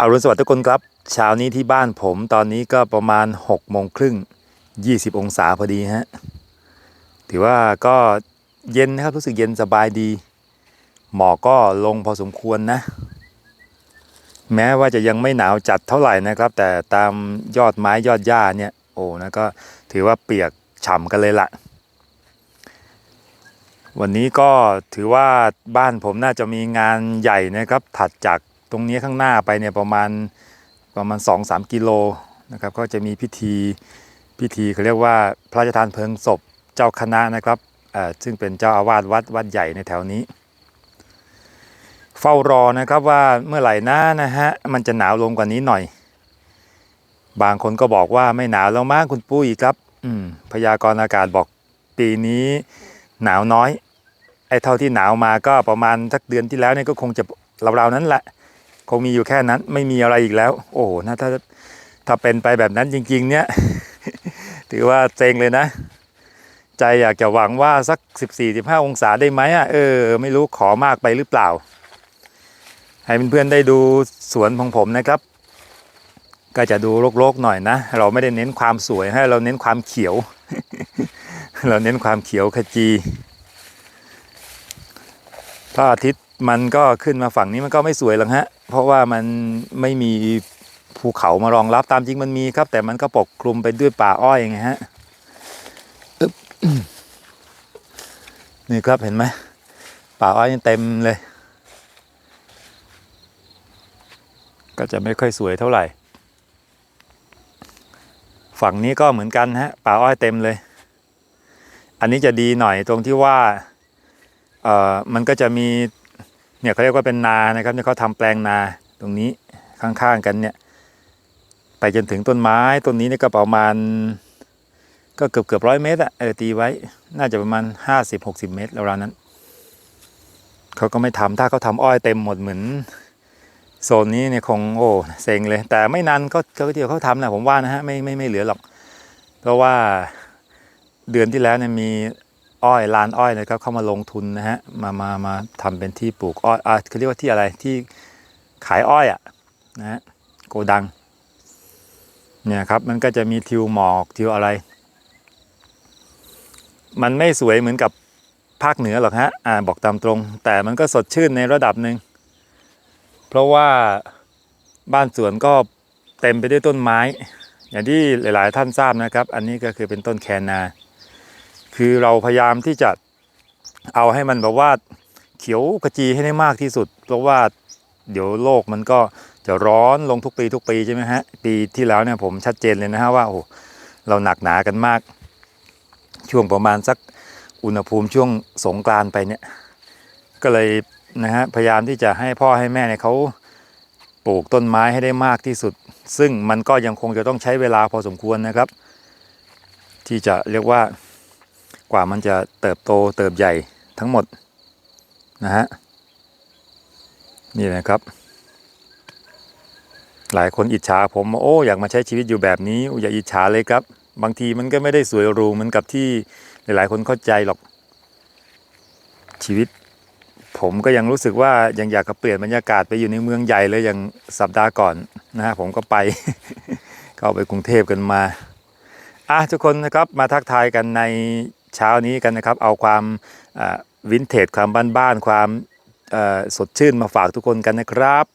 อรุณสวัสดิ์ทุกคนครับเช้านี้ที่บ้านผมตอนนี้ก็ประมาณ6กโมงครึ่ง 20 องศาพอดีฮะ ถือว่าก็เย็นนะครับรู้สึกเย็นสบายดี หมอกก็ลงพอสมควรนะ แม้ว่าจะยังไม่หนาวจัดเท่าไหร่นะครับ แต่ตามยอดไม้ยอดหญ้าเนี่ย โอ้นะก็ถือว่าเปียกฉ่ำกันเลยละวันนี้ก็ถือว่าบ้านผมน่าจะมีงานใหญ่นะครับถัดจาก ตรงนี้ข้างหน้าไปเนี่ยประมาณประมาณ 2-3 กิโลนะครับก็จะมีพิธีพิธีเขาเรียกว่าพระราชทานเพลิงศพเจ้าคณะนะครับอ่อซึ่งเป็นเจ้าอาวาสวัดวัดใหญ่ในแถวนี้ เฝ้ารอนะครับว่าเมื่อไหร่นะนะฮะมันจะหนาวลงกว่านี้หน่อย บางคนก็บอกว่าไม่หนาวแล้วมากคุณปุ้ยครับอืมพยากรณ์อากาศบอกปีนี้หนาวน้อยไอ้เท่าที่หนาวมาก็ประมาณสักเดือนที่แล้วเนี่ยก็คงจะราวๆนั้นแหละ คงมีอยู่แค่นั้นไม่มีอะไรอีกแล้ว โอ้โหนะถ้าถ้าเป็นไปแบบนั้นจริง ๆ เนี่ย ถือว่าเซ็งเลยนะ ใจอยากจะหวังว่าสัก 14-15 องศาได้ไหมอะเออ ไม่รู้ขอมากไปหรือเปล่า ให้เพื่อนๆได้ดูสวนของผมนะครับ ก็จะดูรกๆหน่อยนะ เราไม่ได้เน้นความสวยให้เราเน้นความเขียว เราเน้นความเขียวขจีพระอาทิตย์ มันก็ขึ้นมาฝั่งนี้มันก็ไม่สวยหรอกฮะ เพราะว่ามันไม่มีภูเขามารองรับตามจริงมันมีครับ แต่มันก็ปกคลุมไปด้วยป่าอ้อยไงฮะนี่ครับเห็นไหมป่าอ้อยเต็มเลย ก็จะไม่ค่อยสวยเท่าไหร่ ฝั่งนี้ก็เหมือนกันฮะป่าอ้อยเต็มเลย อันนี้จะดีหน่อยตรงที่ว่าเออมันก็จะมี เนี่ยเขาเรียกว่าเป็นนานะครับเนี่ยเขาทำแปลงนาตรงนี้ข้างๆกันเนี่ย ไปจนถึงต้นไม้ต้นนี้เนี่ยก็ประมาณ ก็เกือบเกือบร้อยเมตรอะเออตีไว้ น่าจะประมาณห้าสิบหกสิบเมตรราวๆนั้นเขาก็ไม่ทำถ้าเขาทำอ้อยเต็มหมดเหมือนโซนนี้เนี่ยคงโอ้เซ็งเลย แต่ไม่นานก็ก็เดียวเขาทำนะผมว่านะฮะไม่ไม่ไม่เหลือหรอก เพราะว่าเดือนที่แล้วเนี่ยมี อ้อยลานอ้อยนะครับเข้ามาลงทุนนะฮะมามามาทำเป็นที่ปลูกอ้อยอะเขาเรียกว่าที่อะไรที่ขายอ้อยอะนะฮะโกดังเนี่ยครับมันก็จะมีทิวหมอกทิวอะไร มันไม่สวยเหมือนกับภาคเหนือหรอกฮะอ่าบอกตามตรง แต่มันก็สดชื่นในระดับหนึ่งเพราะว่าบ้านสวนก็เต็มไปด้วยต้นไม้ อย่างที่หลาย ๆ ท่านทราบนะครับ อันนี้ก็คือเป็นต้นแคนนา คือเราพยายามที่จะเอาให้มันแบบว่าเขียวขจีให้ได้มากที่สุด เพราะว่าเดี๋ยวโลกมันก็จะร้อนลงทุกปีทุกปีใช่ไหมฮะปีที่แล้วเนี่ยผมชัดเจนเลยนะฮะว่าโอ้เราหนักหนากันมาก ช่วงประมาณสักอุณหภูมิช่วงสงกรานไปเนี่ย ก็เลยนะฮะพยายามที่จะให้พ่อให้แม่เนี่ยเขาปลูกต้นไม้ให้ได้มากที่สุด ซึ่งมันก็ยังคงจะต้องใช้เวลาพอสมควรนะครับ ที่จะเรียกว่า กว่ามันจะเติบโตเติบใหญ่ทั้งหมดนะฮะนี่นะครับ หลายคนอิจฉาผมโอ้อยากมาใช้ชีวิตอยู่แบบนี้อย่าอิจฉาเลยครับ บางทีมันก็ไม่ได้สวยหรูเหมือนกับที่หลาย ๆ คนเข้าใจหรอก ชีวิต ผมก็ยังรู้สึกว่ายังอยากจะเปลี่ยนบรรยากาศไปอยู่ในเมืองใหญ่เลยอย่างสัปดาห์ก่อนนะฮะผมก็ไป เข้าไปกรุงเทพกันมาอะทุกคนนะครับมาทักทายกันใน เช้านี้กันนะครับ เอาความวินเทจความบ้านๆความสดชื่นมาฝากทุกคนกันนะครับ